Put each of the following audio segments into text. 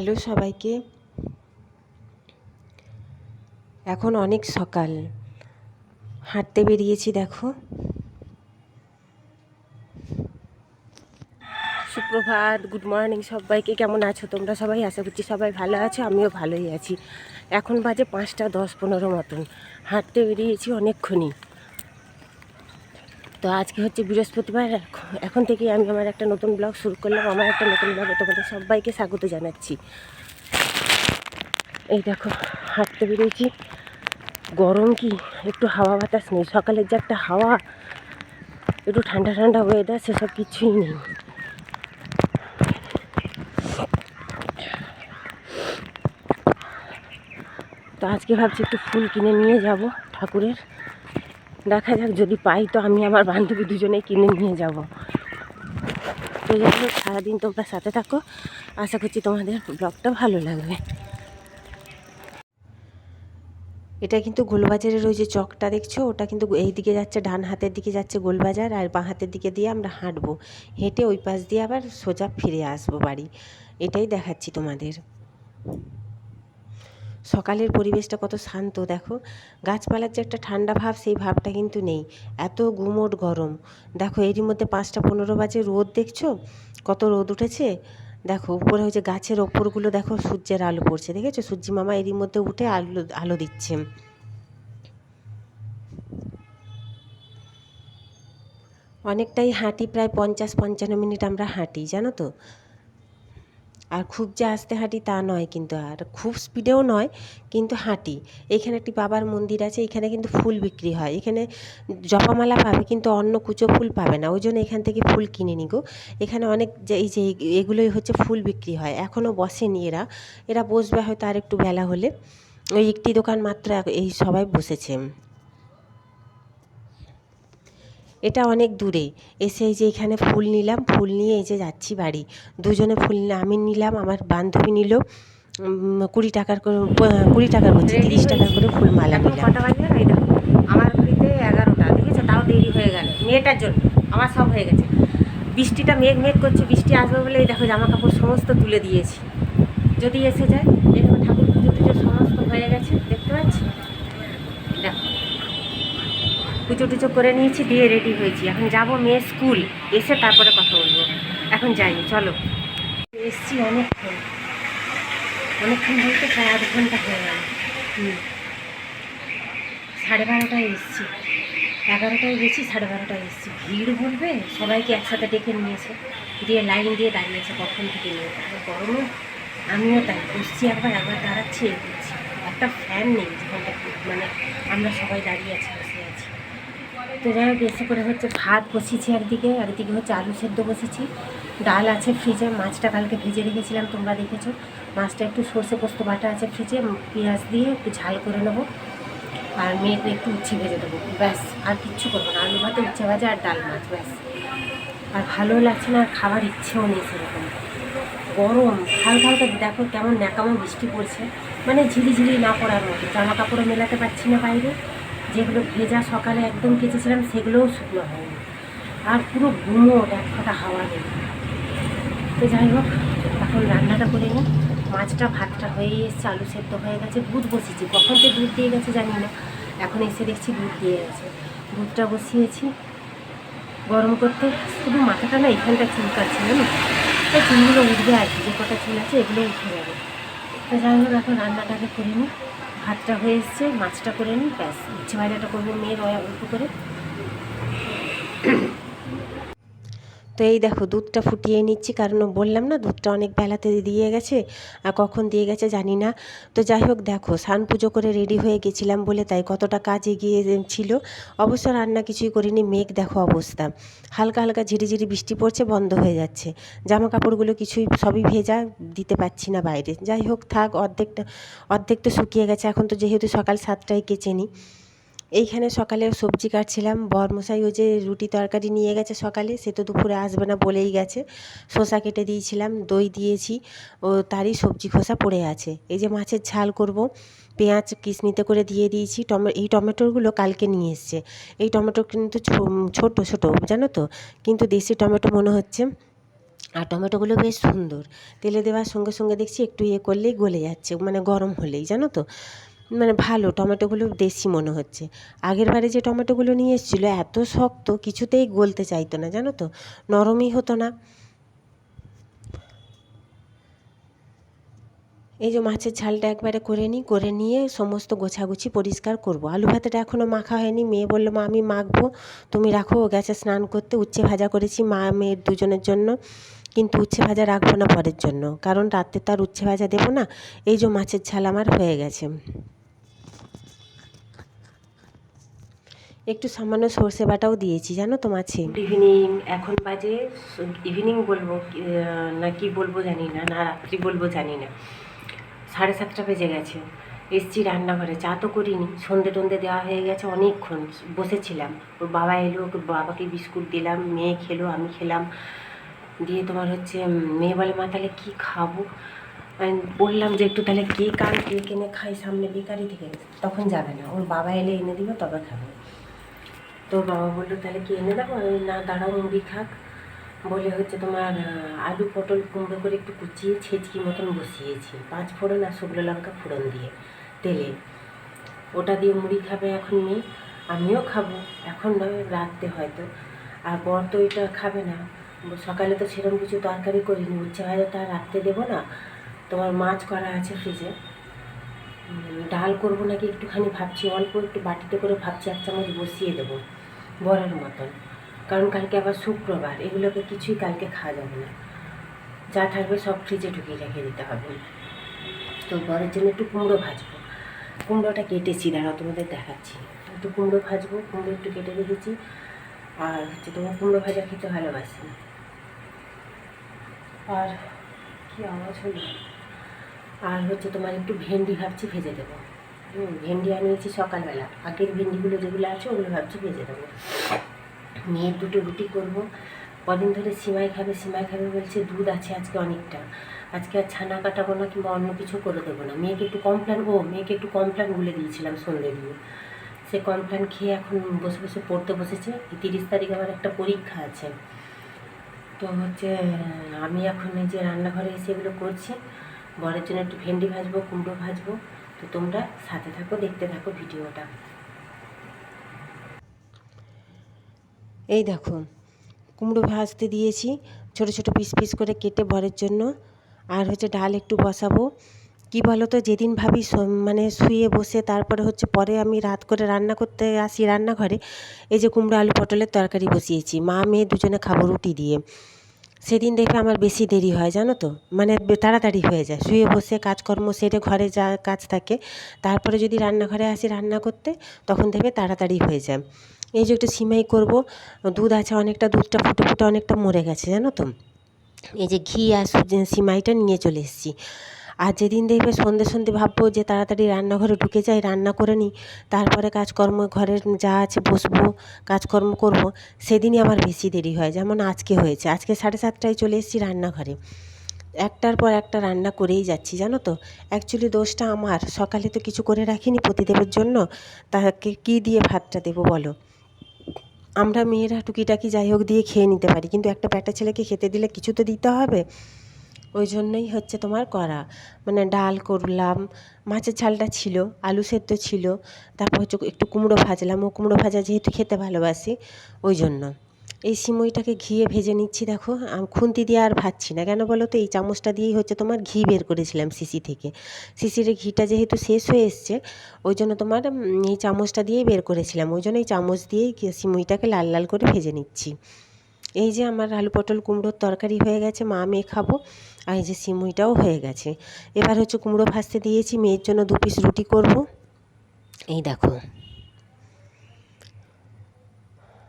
Hello সবাইকে। এখন অনেক সকাল। হাঁটতে বেরিয়েছি, দেখো। সুপ্রভাত গুড মর্নিং সবাইকে। কেমন আছো তোমরা সবাই? আশা করছি সবাই ভালো আছো, আমিও ভালোই আছি। এখন বাজে পাঁচটা দশ পনেরো মতন। হাঁটতে বেরিয়েছি অনেকক্ষণই। তো আজকে হচ্ছে বৃহস্পতিবার, এখন থেকে আমি আমার একটা নতুন ব্লগ শুরু করলাম, আমার একটা নতুন ব্লগে তোমাদের সবাইকে স্বাগত জানাচ্ছি। এই দেখো, হাঁটতে বেরিয়েছি। গরম কি? একটু হাওয়া বাতাস নেই। সকালের যে একটা হাওয়া, একটু ঠান্ডা ঠান্ডা ওয়েদার সেসব কিছুই নেই। তো আজকে ভাবছি একটু ফুল কিনে নিয়ে যাব ঠাকুরের। দেখা যাক যদি পাই তো আমি আমার বান্ধবী দুজনেই কিনে নিয়ে যাব। তো যাই হোক, সারাদিন তোমরা সাথে থাকো। আশা করছি তোমাদের ব্লগটা ভালো লাগবে। এটা কিন্তু গোলবাজারের ওই যে চকটা দেখছ, ওটা কিন্তু এই দিকে যাচ্ছে, ডান হাতের দিকে যাচ্ছে গোলবাজার আর বাঁ হাতের দিকে দিয়ে আমরা হাঁটবো। হেঁটে ওই পাশ দিয়ে আবার সোজা ফিরে আসব বাড়ি। এটাই দেখাচ্ছি তোমাদের। সকালের পরিবেশটা কত শান্ত, দেখো। গাছপালার যে একটা ঠান্ডা ভাব, সেই ভাবটা কিন্তু নেই। এত গুমোট গরম। দেখো, এরই মধ্যে পাঁচটা পনেরো বাজে রোদ দেখছ? কত রোদ উঠেছে? দেখো, উপরে যে গাছের ওপরগুলো দেখো, সূর্যের আলো পড়ছে, দেখেছ? সূর্যি মামা এরই মধ্যে উঠে আলো আলো দিচ্ছে। অনেকটাই হাঁটি, প্রায় পঞ্চাশ পঞ্চান্ন মিনিট আমরা হাঁটি, জানো তো? আর খুব যে আস্তে হাঁটি তা নয় কিন্তু, আর খুব স্পিডেও নয়, কিন্তু হাঁটি। এখানে একটি বাবার মন্দির আছে, এখানে কিন্তু ফুল বিক্রি হয়। এখানে জপামালা পাবে কিন্তু অন্য কুচো ফুল পাবে না। ওই জন্য এখান থেকে ফুল কিনে নিগো এখানে অনেক যে, এই যে এগুলোই হচ্ছে ফুল বিক্রি হয়। এখনও বসেনি এরা। এরা বসবে হয়তো আর একটু বেলা হলে। ওই একটি দোকান মাত্র এই সবাই বসেছে। এটা অনেক দূরে। এসে এই যে এখানে ফুল নিলাম ফুল নিয়ে এই যে যাচ্ছি বাড়ি। দুজনে ফুল আমি নিলাম আমার বান্ধবী নিল কুড়ি টাকার করে কুড়ি টাকার বলছি তিরিশ টাকার করে ফুল মালা নিলাম। আমার বাড়িতে এগারোটা দেখেছ তাও দেরি হয়ে গেল। মেয়েটার জন্য আমার সব হয়ে গেছে। বৃষ্টিটা মেঘ মেঘ করছে বৃষ্টি আসবে বলে এই দেখো জামা কাপড় সমস্ত তুলে দিয়েছি। যদি এসে যায় দেখো ঠাকুর পুজো টুজো সমস্ত হয়ে গেছে দেখতে পাচ্ছি দেখো পুজো টুজো করে নিয়েছি, দিয়ে রেডি হয়েছি। এখন যাব মেয়ে স্কুল এসে তারপরে কথা বলব। এখন যাইনি, চলো। এসছি অনেকক্ষণ। অনেকক্ষণ বলতে প্রায় আধ ঘণ্টা হয়ে গেল। সাড়ে বারোটায় এসছি। এগারোটায় গেছি, সাড়ে বারোটায় এসছি। ভিড় বলবে? সবাইকে একসাথে ডেকে নিয়েছে। দিয়ে লাইন দিয়ে দাঁড়িয়েছে কখন থেকে নিয়ে গরমে আমিও তাই বসছি একবার একবার দাঁড়াচ্ছি একটা ফ্যান নেই, যেখানটা মানে আমরা সবাই দাঁড়িয়ে আছি। তো যাই হোক এসে করে হচ্ছে ভাত বসিয়েছি একদিকে একদিকে হচ্ছে আলু সেদ্ধ বসেছি ডাল আছে ফ্রিজে, মাছটা কালকে ভেজে রেখেছিলাম, তোমরা দেখেছ। মাছটা একটু সর্ষে পোস্ত বাটা আছে ফ্রিজে, পেঁয়াজ দিয়ে একটু ঝাল করে নেব। আর মেয়েকে একটু উচ্ছে ভেজে দেবো। ব্যাস, আর কিচ্ছু করব না। আলু ভাতে উচ্ছে ভাজা আর ডাল মাছ ব্যাস। আর ভালো লাগছে না, আর খাবার ইচ্ছেও নেই সেরকম। গরম, হালকা হালকা, দেখো কেমন ন্যাকামো বৃষ্টি পড়ছে। মানে ঝিরিঝিরি না পড়ার মতো। জামা কাপড়ও মেলাতে পারছি না বাইরে। যেগুলো ভেজা সকালে একদম কেচেছিলাম সেগুলোও শুকনো হয়নি। আর পুরো ঘুমোট, এক ফোঁটা হাওয়া নেই। তো যাই হোক, এখন রান্নাটা করে নিই। মাছটা, ভাতটা হয়ে এসছে, আলু সেদ্ধ হয়ে গেছে। দুধ বসিয়েছি। কখন তো দুধ দিয়ে গেছে জানি না। এখন এসে দেখছি দুধ দিয়ে গেছে। দুধটা বসিয়েছি গরম করতে। শুধু মাথাটা না, এখানটা চুলকাচ্ছে, জানো? এই চুলগুলো উঠবে আর কি, যে কটা চুল আছে, এগুলো উঠে যাবে। তো যাই হোক, এখন রান্নাটাকে করে নিই। ভাতটা হয়ে এসছে মাছটা করে নিই ব্যাস। ইচ্ছে ভাজাটা করব মেয়ের অল্প করে তো এই দেখো দুধটা ফুটিয়ে নিচ্ছি, কারণ বললাম না দুধটা অনেক বেলাতে দিয়ে গেছে আর কখন দিয়ে গেছে জানি না। তো যাই হোক দেখো, স্নান পুজো করে রেডি হয়ে গেছিলাম বলে তাই কতটা কাজ এগিয়ে ছিল। অবশ্য রান্না কিছুই করিনি, মেঘ দেখো অবস্থা। হালকা হালকা ঝিরিঝিরি বৃষ্টি পড়ছে, বন্ধ হয়ে যাচ্ছে। জামা কাপড়গুলো কিছুই সবই ভেজা, দিতে পারছি না বাইরে। যাই হোক থাক, অর্ধেকটা অর্ধেক তো শুকিয়ে গেছে। এখন তো যেহেতু সকাল সাতটায় কেচে নিই এইখানে সকালে সবজি কাটছিলাম। বরমশাই ওই যে রুটি তরকারি নিয়ে গেছে সকালে, সে তো দুপুরে আসবে না বলেই গেছে। শসা কেটে দিয়েছিলাম, দই দিয়েছি, ও তারই সবজি খোসা পড়ে আছে। এই যে মাছের ঝাল করব, পেঁয়াজ কিসনিতে করে দিয়ে দিয়েছি, টমে, এই টমেটোগুলো কালকে নিয়ে এসছে। এই টমেটো কিন্তু ছোট ছোট, জানো তো? কিন্তু দেশি টমেটো মনে হচ্ছে, আর টমেটোগুলো বেশ সুন্দর। তেলে দেওয়ার সঙ্গে সঙ্গে দেখছি একটু ইয়ে করলেই গলে যাচ্ছে মানে গরম হলেই, জানো তো? মানে ভালো, টমেটোগুলো দেশি মনে হচ্ছে। আগের বারে যে টমেটোগুলো নিয়ে এসেছিল, এত শক্ত, কিছুতেই গলতে চাইতো না, জানো তো? নরমই হতো না। এই যে মাছের ঝালটা একবারে করে নিই, করে নিয়ে সমস্ত গোছাগুছি পরিষ্কার করব। আলু ভাতেটা এখনও মাখা হয়নি, মেয়ে বলল, মা, আমি মাখবো। তুমি রাখো গেছে স্নান করতে, উচ্ছে ভাজা করেছি মা, মেয়ের দুজনের জন্য। কিন্তু উচ্ছে ভাজা রাখব না পরের জন্য, কারণ রাত্রে তো আর উচ্ছে ভাজা দেবো না। এই যে মাছের ঝাল আমার হয়ে গেছে। একটু সামান্য সর্ষে বাটাও দিয়েছি, জানো তো মাছে? ইভিনিং। এখন বাজে, ইভিনিং বলব না কি বলব জানি না না রাত্রি বলব জানি না। সাড়ে সাতটা বেজে গেছে। এসছি রান্নাঘরে, চা তো করিনি। সন্ধে টন্ধে দেওয়া হয়ে গেছে অনেকক্ষণ। বসেছিলাম। ওর বাবা এলো, ওকে বাবাকে বিস্কুট দিলাম, মেয়ে খেলো, আমি খেলাম। দিয়ে তোমার হচ্ছে মেয়ে বলে, মা, তাহলে কী খাব? বললাম যে, একটু তাহলে কেক আর কেক এনে খাই সামনে বেকারি থেকে। তখন যাবে না। ওর বাবা এলে এনে দিবে, তবে খাবে। তো বাবা বলল, তাহলে কি এনে দেবো না, দাঁড়াও, মুড়ি খাক। বলে হচ্ছে তোমার আলু, পটল কুমড়ো করে একটু কুচিয়ে ছেঁচকি মতন বসিয়েছি। পাঁচ ফোড়ন আর শুকনো লঙ্কা ফোড়ন দিয়ে তেলে। ওটা দিয়ে মুড়ি খাবে এখন মেয়ে। আমিও খাব। এখন নয় রাত্রে হয়তো। আর বর তো এটা খাবে না। সকালে তো সেরকম কিছু তরকারি করিনি। উচ্ছে ভাজাটা আর রাত্রে দেবো না। তোমার মাছ করা আছে ফ্রিজে ডাল করব নাকি একটুখানি ভাবছি। অল্প একটু বাটিতে করে ভাবছি, এক চামচ বসিয়ে দেবো। বড়ার মতন। কারণ কালকে আবার শুক্রবার, এগুলোকে কিছুই কালকে খাওয়া যাবে না। যা থাকবে সব ফ্রিজে ঢুকিয়ে রেখে দিতে হবে। তো বরের জন্য একটু কুমড়ো ভাজবো। কুমড়োটা কেটেছি, দাঁড়াও তোমাদের দেখাচ্ছি। একটু কুমড়ো ভাজবো, কুমড়ো একটু কেটে রেখেছি। আর হচ্ছে তোমার কুমড়ো ভাজা খেতে ভালোবাসি। আর কি আওয়াজ হলো? আর হচ্ছে তোমার একটু ভেন্ডি ভাবছি, ভেজে দেবো। ভেন্ডি আনিয়েছি সকালবেলা। আগের ভেন্ডিগুলো যেগুলো আছে, ওগুলো ভাবছি ভেজে দেবো মেয়ের দুটো রুটি করব। কদিন ধরে সিমাই খাবে সিমাই খাবে বলছে, দুধ আছে আজকে অনেকটা। আজকে আর ছানা কাটাবো না কিংবা অন্য কিছু করে দেবো না। মেয়েকে একটু কমপ্ল্যান ও মেয়েকে একটু কমপ্ল্যান গুলে দিয়েছিলাম সন্ধ্যে দিয়ে। সে কমপ্ল্যান খেয়ে এখন বসে বসে পড়তে বসেছে। তিরিশ তারিখ আমার একটা পরীক্ষা আছে। তো হচ্ছে, আমি এখন এই যে রান্নাঘরে এসে এগুলো করছি। বরের জন্য একটু ভেন্ডি ভাজবো, কুমড়ো ভাজবো। তো তোমরা সাথে থাকো, দেখতে থাকো ভিডিওটা। এই দেখো, কুমড়ো ভাজতে দিয়েছি, ছোট ছোট পিস পিস করে কেটে ভরের জন্য। আর হচ্ছে ডাল একটু বসাবো। কি বলো তো যেদিন ভাবি মানে শুয়ে বসে, তারপরে হচ্ছে পরে আমি রাত করে রান্না করতে আসি রান্নাঘরে, এই যে কুমড়ো আলু পটলের তরকারি বসিয়েছি। মা, মেয়ে দুজনে খাব রুটি দিয়ে। সেদিন দেখবে আমার বেশি দেরি হয়, জানো তো? মানে তাড়াতাড়ি হয়ে যায়। শুয়ে বসে কাজকর্ম সেরে ঘরে যা কাজ থাকে। তারপরে যদি রান্নাঘরে আসি রান্না করতে, তখন দেখবে তাড়াতাড়ি হয়ে যায়। এই যে একটু সিমাই করব, দুধ আছে অনেকটা, দুধটা ফুটে ফুটে অনেকটা মরে গেছে, জানো তো? এই যে ঘি আর সিমাইটা নিয়ে চলে এসেছি। আর যেদিন দেখবে সন্ধে সন্ধে ভাববো যে তাড়াতাড়ি রান্নাঘরে ঢুকে যাই, রান্না করে নিই, তারপরে কাজকর্ম ঘরের যা আছে বসবো, কাজকর্ম করব, সেদিনই আমার বেশি দেরি হয়। যেমন আজকে হয়েছে, আজকে সাড়ে সাতটায় চলে এসেছি রান্নাঘরে। একটার পর একটা রান্না করেই যাচ্ছি, জানো তো? অ্যাকচুয়ালি দোষটা আমার, সকালে তো কিছু করে রাখিনি প্রতিদেবের জন্য, তাকে কী দিয়ে ভাতটা দেবো বলো? আমরা মেয়েরা টুকিটাকি যাই হোক দিয়ে খেয়ে নিতে পারি, কিন্তু একটা ব্যাটা ছেলেকে খেতে দিলে কিছু তো দিতে হবে। ওই জন্যই হচ্ছে তোমার করা। মানে ডাল করলাম, মাছের ঝালটা ছিল, আলু সেদ্ধ ছিল, তারপর হচ্ছে একটু কুমড়ো ভাজলাম। ও কুমড়ো ভাজা যেহেতু খেতে ভালোবাসি, ওই জন্য। এই সিমইটাকে ঘিয়ে ভেজে নিচ্ছি, দেখো খুন্তি দিয়ে আর ভাজছি না। কেন বলো তো? এই চামচটা দিয়েই হচ্ছে তোমার ঘি বের করেছিলাম সিসি থেকে। সিসির ঘিটা যেহেতু শেষ হয়ে এসছে, ওই জন্য তোমার এই চামচটা দিয়েই বের করেছিলাম। ওই জন্য এই চামচ দিয়েই সিমইটাকে লাল লাল করে ভেজে নিচ্ছি। এই যে আমার আলু পটল কুমড়োর তরকারি হয়ে গেছে, মা মেয়ে খাব। আর এই যে সিমুইটাও হয়ে গেছে। এবার হচ্ছে কুমড়ো ভাজতে দিয়েছি, মেয়ের জন্য দু পিস রুটি করব। এই দেখো।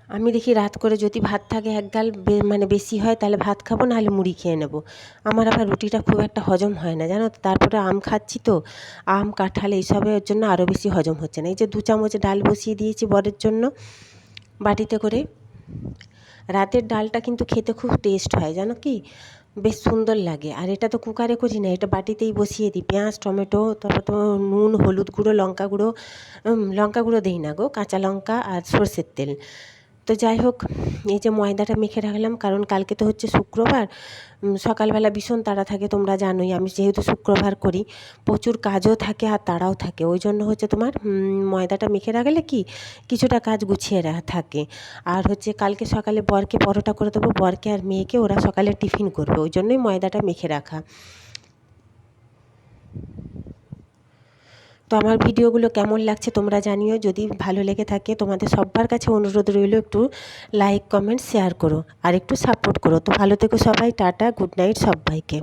আমি দেখি রাত করে যদি ভাত থাকে, এক গাল মানে বেশি হয়, তাহলে ভাত খাব, নাহলে মুড়ি খেয়ে নেব। আমার আবার রুটিটা খুব একটা হজম হয় না, জানো তারপরে আম খাচ্ছি তো, আম, কাঁঠাল এইসবের জন্য আরও বেশি হজম হচ্ছে না। এই যে দু চামচ ডাল বসিয়ে দিয়েছি বরের জন্য। বাটিতে করে রাতের ডালটা কিন্তু খেতে খুব টেস্ট হয়, জানো কি? বেশ সুন্দর লাগে। আর এটা তো কুকারে করি না, এটা বাটিতেই বসিয়ে দিই। পেঁয়াজ, টমেটো, তারপর তো নুন, হলুদ গুঁড়ো, লঙ্কা গুঁড়ো লঙ্কা গুঁড়ো দিই না গো, কাঁচা লঙ্কা আর সর্ষের তেল। তো যাই হোক, এই যে ময়দাটা মেখে রাখলাম, কারণ কালকে তো হচ্ছে শুক্রবার সকালবেলা ভীষণ তাড়া থাকে, তোমরা জানোই, আমি যেহেতু শুক্রবার করি, প্রচুর কাজও থাকে আর তাড়াও থাকে। ওই জন্য হচ্ছে তোমার ময়দাটা মেখে রাখলে কি, কিছুটা কাজ গুছিয়ে রাখা থাকে। আর হচ্ছে কালকে সকালে বরকে পরোটা করে দেবো, বরকে আর মেয়েকে, ওরা সকালে টিফিন করবে, ওই জন্যই ময়দাটা মেখে রাখা। তো আমার ভিডিওগুলো কেমন লাগছে তোমরা জানিও। যদি ভালো লেগে থাকে তোমাদের সবার কাছে অনুরোধ রইল একটু লাইক কমেন্ট শেয়ার করো। আর একটু সাপোর্ট করো। তো ভালো থেকো সবাই, টাটা গুড নাইট সবাইকে।